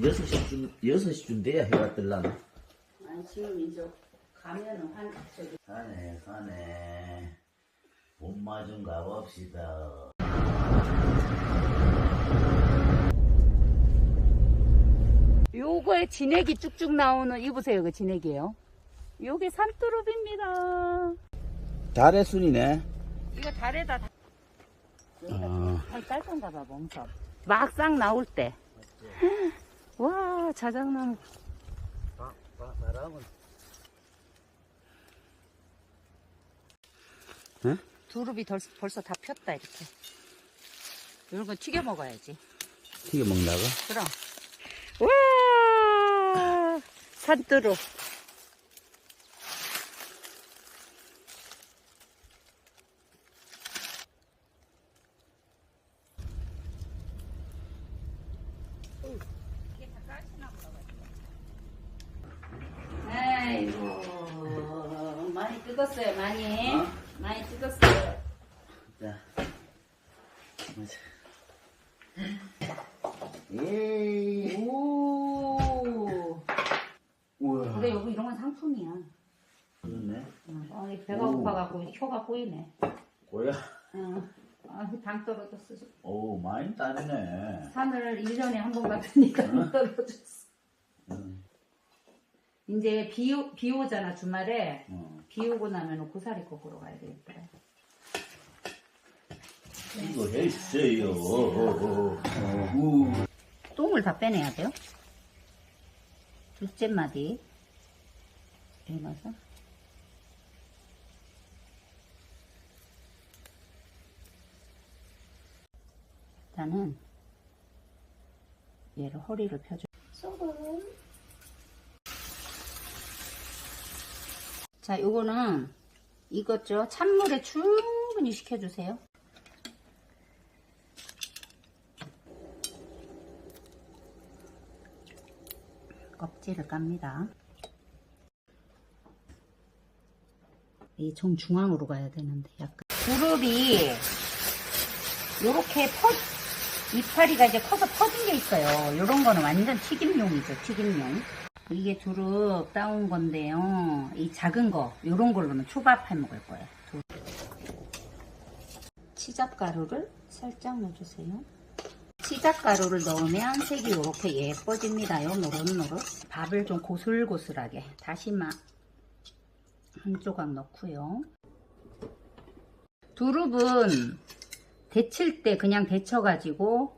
여섯 시쯤 여섯 시쯤 돼야 해가 뜰라나. 아니 지금 이제 가면은 한 저기 가네 가네. 봄마 좀 가봅시다. 요거에 진액이 쭉쭉 나오는 이보세요 그 진액이에요 요게 산뚜루비입니다 달의 순이네. 이거 달에다 다... 아. 잘 깔던가 봐 멍석 막상 나올 때 와 자작나무. 바람은. 두릅이 덜, 벌써 다 폈다 이렇게. 이런 거 튀겨 먹어야지. 튀겨 먹나가? 그럼. 와! 산뚜루 많이 뜯었어요 많이 어? 많이 뜯었어요 자. 에이. 오 우와. 근데 여기 이런 건 상품이야 그렇네. 응. 어, 이 배가 오. 고파갖고 혀가 꼬이네 고야. 응. 아, 당 떨어졌어 오 많이 따르네. 산을 1년에 한 번 갔으니까 응. 떨어졌어 응. 이제 비, 오- 비 오잖아 주말에. 어. 비 오고 나면 고사리 꺾으러 가야 되겠다 이거 했어요. 어, 우. 똥을 다 빼내야 돼요? 둘째 마디. 넣어서. 일단은 얘를 허리를 펴줘. 소금 자 요거는 이것죠 찬물에 충분히 식혀주세요 껍질을 깝니다. 이 정중앙으로 가야 되는데 약간 두릅이 요렇게 퍼 이파리가 이제 커서 퍼진 게 있어요. 요런 거는 완전 튀김용이죠. 튀김용. 이게 두릅 따온 건데요. 이 작은 거 요런 걸로는 초밥 해 먹을 거예요. 두릅. 치잡 가루를 살짝 넣어주세요. 치작가루를 넣으면 색이 이렇게 예뻐집니다요. 노릇노릇. 밥을 좀 고슬고슬하게 다시마 한 조각 넣고요. 두릅은 데칠 때 그냥 데쳐가지고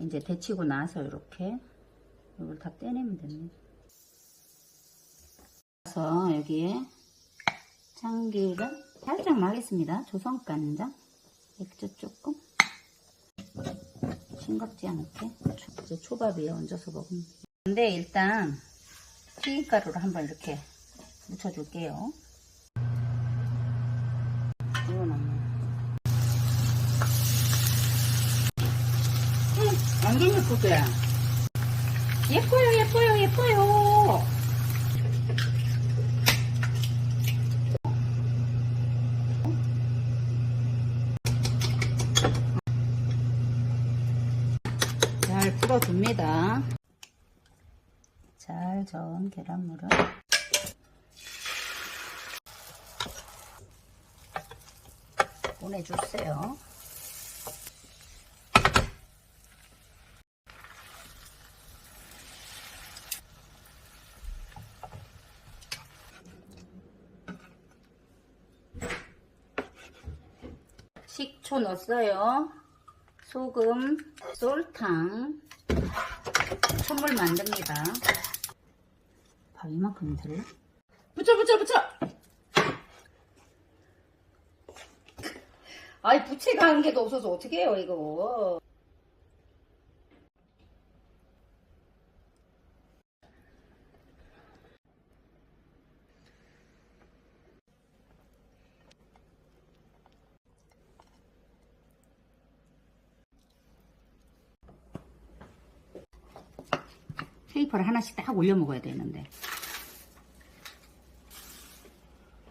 이제 데치고 나서 이렇게 이걸 다 떼내면 됩니다. 그래서 여기에 참기름 살짝 마겠습니다. 조선간장 액젓 조금 싱겁지 않게 이제 초밥에 얹어서 먹으면. 근데 일단 튀김가루를 한번 이렇게 묻혀줄게요. 이건 없네. 음, 완전 예쁘게. 예뻐요, 예뻐요, 예뻐요. 잘 풀어줍니다. 잘 저은 계란물을 보내주세요. 식초 넣었어요. 소금, 솔탕, 선물 만듭니다. 밥 이만큼 들래? 붙여, 붙여, 붙여! 아이, 부채가 한 개도 없어서 어떻게 해요, 이거. 페이퍼를 하나씩 딱 올려 먹어야 되는데.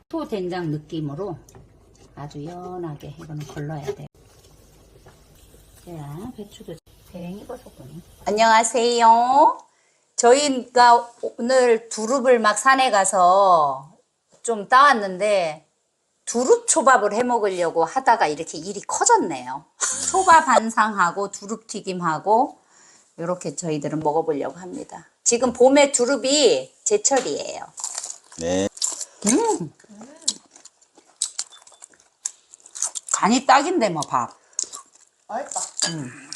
소된장 느낌으로 아주 연하게 이거는 걸러야 돼요. 자, 배추도 뱅이 버섯군요. 안녕하세요. 저희가 오늘 두릅을 막 산에 가서 좀 따왔는데 두릅 초밥을 해 먹으려고 하다가 이렇게 일이 커졌네요. 초밥 한상하고 두릅 튀김하고 이렇게 저희들은 먹어보려고 합니다. 지금 봄에 두릅이 제철이에요. 네. 간이 딱인데 뭐 밥. 맛있다. 음.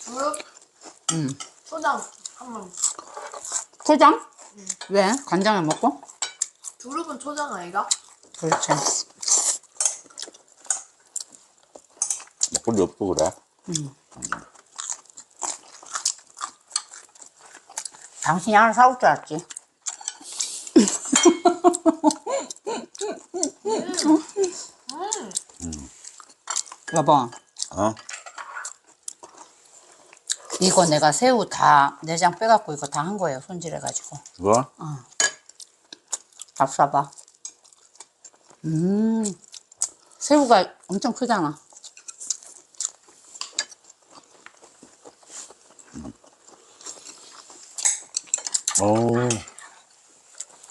두릅, 음. 초장 한번. 초장? 왜? 간장에 먹고? 두릅은 초장 아이가? 그렇지. 먹을 리 없고 그래. 당신이 하나 사올 줄 알았지. 여보, 어? 이거 내가 새우 다 내장 빼갖고 이거 다 한 거예요. 손질해가지고. 이거? 밥 싸봐. 음, 새우가 엄청 크잖아. 어우,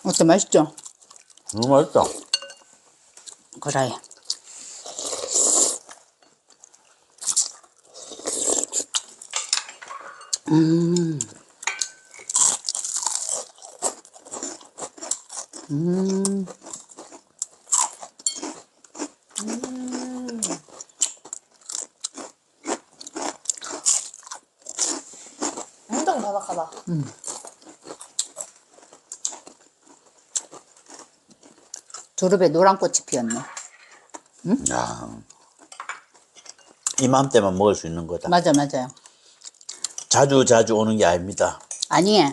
어때, 맛있죠? 너무 맛있다. 그래. 음. 음. 엄청 바삭하다. 두릅에 노란 꽃이 피었네. 야. 이맘때만 먹을 수 있는 거다. 맞아, 맞아요. 자주 자주 오는 게 아닙니다. 아니,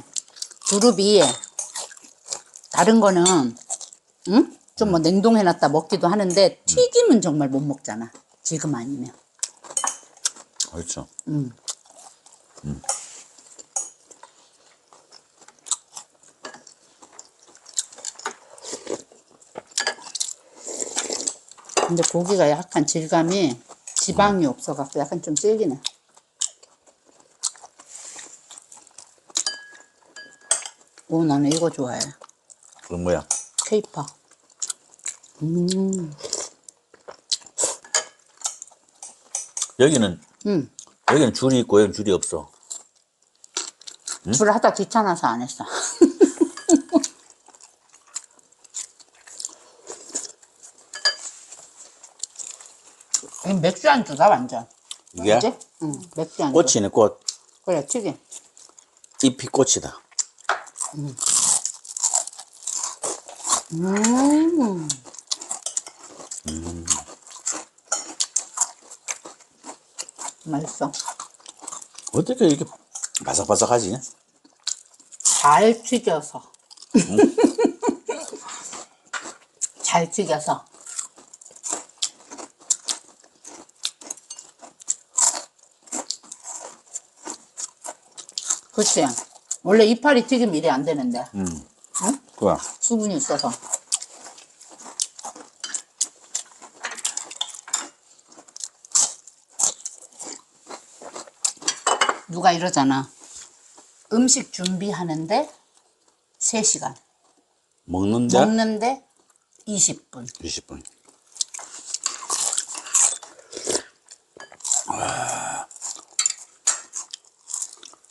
두릅이 다른 거는 응? 좀 뭐 냉동해놨다 먹기도 하는데 튀김은 정말 못 먹잖아. 지금 아니면. 그렇죠. 음. 근데 고기가 약간 질감이 지방이 없어갖고 약간 좀 질기네. 오, 나는 이거 좋아해. 그 뭐야? 케이파. 음, 여기는 음. 여기는 줄이 있고 여기는 줄이 없어. 줄 하다 귀찮아서 안 했어. 맥주 안주다 완전. 이게 그지? 응, 맥주 안주. 꽃이네 꽃. 그래, 튀김. 잎이 꽃이다. 음. 맛있어. 어떻게 이렇게 바삭바삭하지? 잘 튀겨서. 잘 튀겨서. 그치? 원래 이파리 튀김 이래 안 되는데. 음. 응? 그래. 수분이 있어서. 누가 이러잖아. 음식 준비하는데 3시간. 먹는데 먹는데 20분. 20분.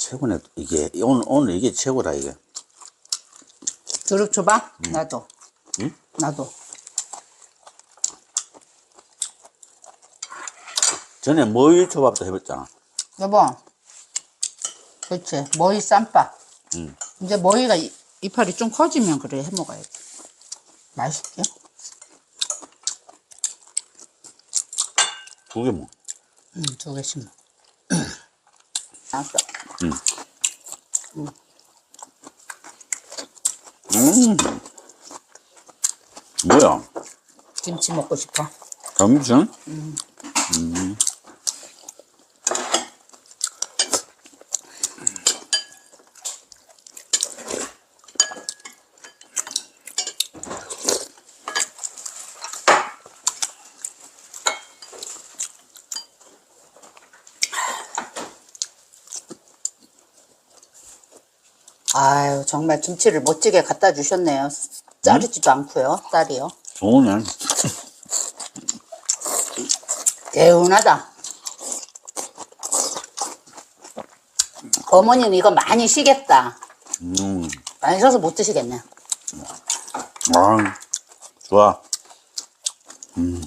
최고네 이게 오늘 오늘 이게 최고다 이게. 두릅 줘봐? 나도. 응? 나도. 전에 머위 초밥도 해봤잖아. 여보. 그치. 머위 쌈밥. 응. 이제 머위가 이- 이파리 좀 커지면 그래 해 먹어야지. 맛있게. 그게 뭐? 응, 두 개씩 먹. 알았어. 음. 뭐야? 김치 먹고 싶어. 점심? 아유, 정말 김치를 멋지게 갖다 주셨네요. 자르지도 않고요, 딸이요. 좋으네. 개운하다. 어머니는 이거 많이 쉬겠다. 음, 많이 쉬어서 못 드시겠네. 아, 좋아. 음,